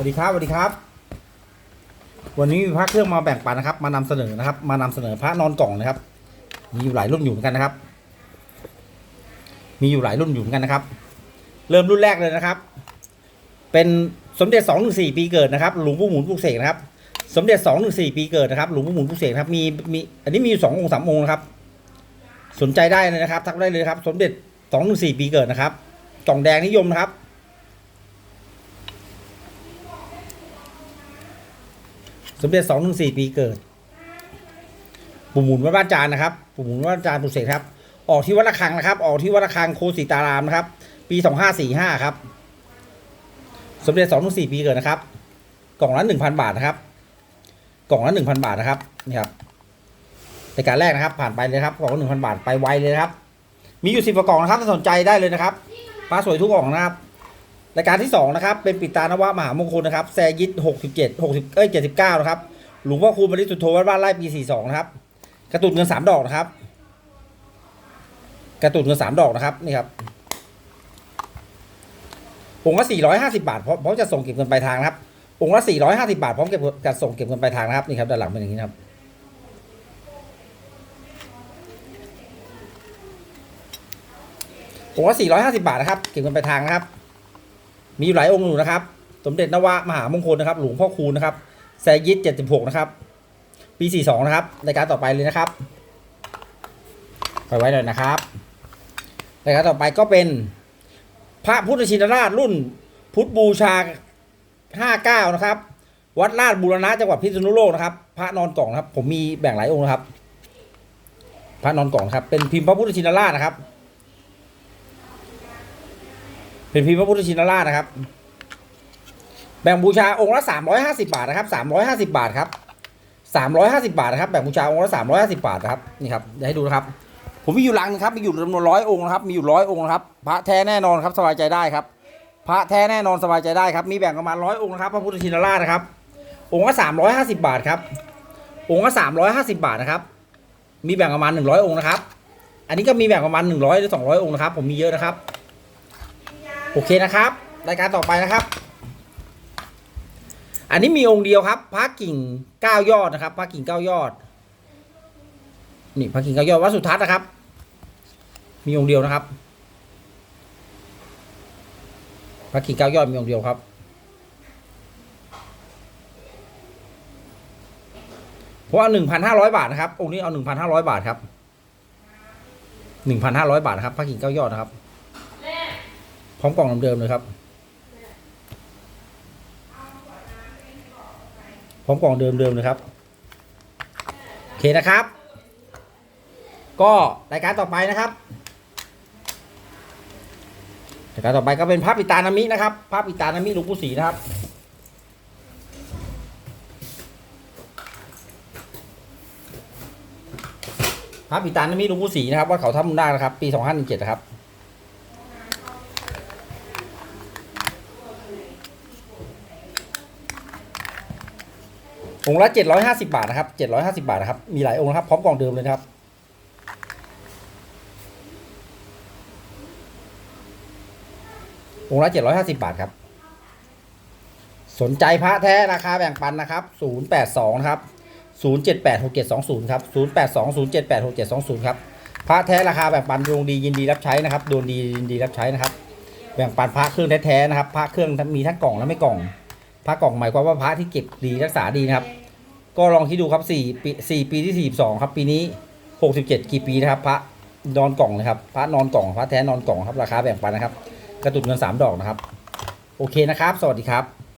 วัสดีครับสวัสดีครับ วันนี้มีพระเครื่องมาแบ่งปันนะครับ มานำเสนอนะครับ มานำเสนอพระนอนกล่องนะครับ มีอยู่หลายรุ่นอยู่เหมือนกันนะครับ มีอยู่หลายรุ่นอยู่เหมือนกันนะครับ เริ่มรุ่นแรกเลยนะครับ เป็นสมเด็จสองหนึ่งสี่ปีเกิดนะครับ หลวงปู่หมุนปลุกเสกนะครับ สมเด็จสองหนึ่งสี่ปีเกิดนะครับหลวงปู่หมุนปลุกเสกครับมีมีอันนี้มีอยู่สององค์สามองค์นะครับ สนใจได้เลยนะครับ ทักได้เลยครับ สมเด็จสองหนึ่งสี่ปีเกิดนะครับกล่องแดงนิยมนะครับ สมเด็จสองหนึ่งสี่ปีเกิด ปู่หมุนวัดบ้านจานนะครับ ปู่หมุนวัดบ้านจานปุเสกครับ ออกที่วัดระฆังนะครับ ออกที่วัดระฆังโคสิตารามนะครับ ปีสองห้าสี่ห้าครับ สมเด็จสองหนึ่งสี่ปีเกิดนะครับ กล่องละหนึ่งพันบาทนะครับ กล่องละหนึ่งพันบาทนะครับนี่ครับรายการแรกนะครับ ผ่านไปเลยครับกล่องละหนึ่งพันบาทไปไวเลยครับ มีอยู่สิบกว่ากล่องนะครับถ้าสนใจได้เลยนะครับปลาสวยทุกกล่องนะครับ รายการที่สองนะครับเป็นปิตานวะมหามงคลนะครับแซยิดหกสิบเจ็ดหกสิบเอ้ยเจ็ดสิบเก้านะครับหลวงพ่อคูณบริสุทธิ์โทวัดบ้านไร่ปีสี่สองนะครับกระตุนเงินสามดอกนะครับ กระตุนเงินสามดอกนะครับนี่ครับองค์ละสี่ร้อยห้าสิบาทพร้อมพร้อมจะส่งเก็บเงินปลายทางนะครับองค์ละสี่ร้อยห้าสิบาทพร้อมเก็บจัดส่งเก็บเงินปลายทางนะครับนี่ครับด้านหลังเป็นอย่างนี้นะครับองค์ละสี่ร้อยห้าสิบาทนะครับเก็บเงินปลายทางนะครับ มีหลายองค์อยู่นะครับ สมเด็จนวะมหามงคลนะครับ หลวงพ่อคูณนะครับแซยิดเจ็ดสิบหกนะครับ ปีสี่สองนะครับรายการต่อไปเลยนะครับไปไว้หน่อยนะครับรายการต่อไปก็เป็น พระพุทธชินราชรุ่นพุทธบูชาห้าเก้านะครับ วัดลาดบูรณะจังหวัดพิษณุโลกนะครับ พระนอนกล่องนะครับ ผมมีแบ่งหลายองค์นะครับ พระนอนกล่องครับ เป็นพิมพ์พระพุทธชินราชนะครับ เป็นพิมพ์พระพุทธชินราชนะครับ แบ่งบูชาองค์ละสามร้อยห้าสิบาทนะครับสามร้อยห้าสิบาทครับสามร้อยห้าสิบาทนะครับแบ่งบูชาองค์ละสามร้อยห้าสิบาทนะครับนี่ครับเดี๋ยวให้ดูนะครับ ผมมีอยู่ลังนึงครับมีอยู่จำนวนร้อยองค์นะครับมีอยู่ร้อยองค์นะครับพระแท้แน่นอนครับสบายใจได้ครับ พระแท้แน่นอนสบายใจได้ครับมีแบ่งประมาณร้อยองค์นะครับพระพุทธชินราชนะครับ องค์ละสามร้อยห้าสิบาทครับองค์ละสามร้อยห้าสิบาทนะครับ มีแบ่งประมาณหนึ่งร้อยองค์นะครับ อันนี้ก็มีแบ่งประมาณหนึ่งร้อยหรือสองร้อยองค์นะครับ ผมมีเยอะนะครับ โอเคนะครับ รายการต่อไปนะครับ อันนี้มีองค์เดียวครับพระกิ่งเก้ายอดนะครับพระกิ่งเก้ายอด นี่พระกิ่งเก้ายอดวัดสุทัศน์นะครับ มีองค์เดียวนะครับพระกิ่งเก้ายอดมีองค์เดียวครับเพราะว่าหนึ่งพันห้าร้อยบาทนะครับองค์นี้เอาหนึ่งพันห้าร้อยบาทครับหนึ่งพันห้าร้อยบาทนะครับพระกิ่งเก้ายอดนะครับ พร้อมกล่องเดิมๆเลยครับ พร้อมกล่องเดิมๆเลยครับ โอเคนะครับ ก็รายการต่อไปนะครับรายการต่อไปก็เป็นภาพปิตานามินะครับ ภาพปิตานามิลวงปู่ศรีนะครับพระปิตานามิลวงปู่ศรีนะครับวัดเขาถ้ำมุนนาคนะครับ ปี2517นะครับองค์ละเจ็ดคร้ อยห้าสิบาทนะครับเจ็ดร้อยห้าสิบาทนะครับ มีหลายองค์นะครับ พร้อมกล่องเดิมเลยนะครับ องค์ละเจ็ดร้อยห้าสิบาทครับ สนใจพระแท้ราคาแบ่งปันนะครับศูนย์แปดสองนะครับศูนย์เจ็ดแปดหกเจ็ดสองศูนย์ครับศูนย์แปดสองศูนย์เจ็ดแปดหกเจ็ดสองศูนย์ครับ พระแท้ราคาแบ่งปันดวงดียินดีรับใช้นะครับดวงดียินดีรับใช้นะครับ แบ่งปันพระเครื่องแท้ๆนะครับ พระเครื่องมีทั้งกล่องและไม่กล่อง พระกล่องหมายความว่าพระที่เก็บดีรักษาดีนะครับ ก็ลองคิดดูครับสี่ปีสี่ปีที่สี่สองครับ ปีนี้หกสิบเจ็ดกี่ปีนะครับ พระนอนกล่องนะครับ พระนอนกล่องพระแท้นอนกล่องครับราคาแบ่งปันนะครับ กระตุนเงินสามดอกนะครับ โอเคนะครับ สวัสดีครับ